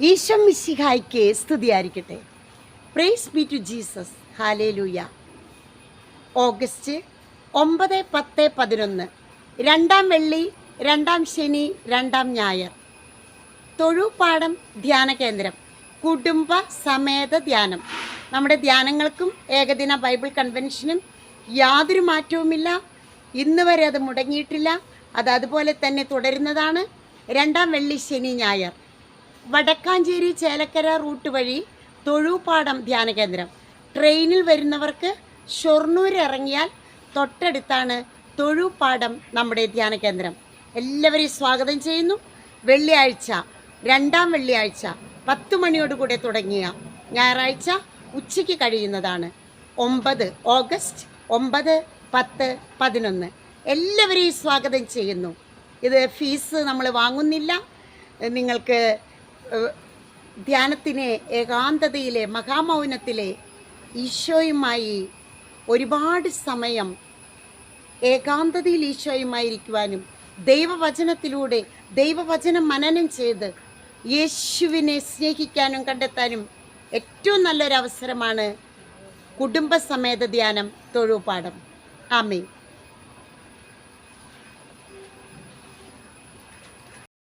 ഈശോ മിശിഹായ്ക്ക് സ്തുതിയായിരിക്കട്ടെ. Praise be to Jesus hallelujah August ഒമ്പത് പത്ത് പതിനൊന്ന്. രണ്ടാം വെള്ളി രണ്ടാം ശനി രണ്ടാം ഞായർ. തൊഴുപാടം ധ്യാന കേന്ദ്രം. കുടുംബ സമേത ധ്യാനം. നമ്മുടെ ധ്യാനങ്ങൾക്കും ഏകദിന ബൈബിൾ കൺവെൻഷനും യാതൊരു മാറ്റവുമില്ല. ഇന്ന് വരെ അത് മുടങ്ങിയിട്ടില്ല. അത് അതുപോലെ തന്നെ തുടരുന്നതാണ്. രണ്ടാം വെള്ളി ശനി ഞായർ. വടക്കാഞ്ചേരി ചേലക്കര റൂട്ട് വഴി തൊഴുപാടം ധ്യാന കേന്ദ്രം. ട്രെയിനിൽ വരുന്നവർക്ക് ഷൊർണൂർ ഇറങ്ങിയാൽ തൊട്ടടുത്താണ് തൊഴുപാടം നമ്മുടെ ധ്യാന കേന്ദ്രം. എല്ലാവരെയും സ്വാഗതം ചെയ്യുന്നു. വെള്ളിയാഴ്ച രണ്ടാം വെള്ളിയാഴ്ച പത്ത് മണിയോടുകൂടെ തുടങ്ങിയ ഞായറാഴ്ച ഉച്ചയ്ക്ക് കഴിയുന്നതാണ്. ഒമ്പത് ഓഗസ്റ്റ് ഒമ്പത് പത്ത് പതിനൊന്ന്. എല്ലാവരെയും സ്വാഗതം ചെയ്യുന്നു. ഇത് ഫീസ് നമ്മൾ വാങ്ങുന്നില്ല. നിങ്ങൾക്ക് ധ്യാനത്തിനെ ഏകാന്തതയിലെ മഹാമൗനത്തിലെ ഈശോയുമായി ഒരുപാട് സമയം ഏകാന്തതയിൽ ഈശോയുമായിരിക്കുവാനും ദൈവവചനത്തിലൂടെ ദൈവവചനം മനനം ചെയ്ത് യേശുവിനെ സ്നേഹിക്കാനും കണ്ടെത്താനും ഏറ്റവും നല്ലൊരവസരമാണ് കുടുംബസമേത ധ്യാനം തൊഴുപാഠം. ആമേ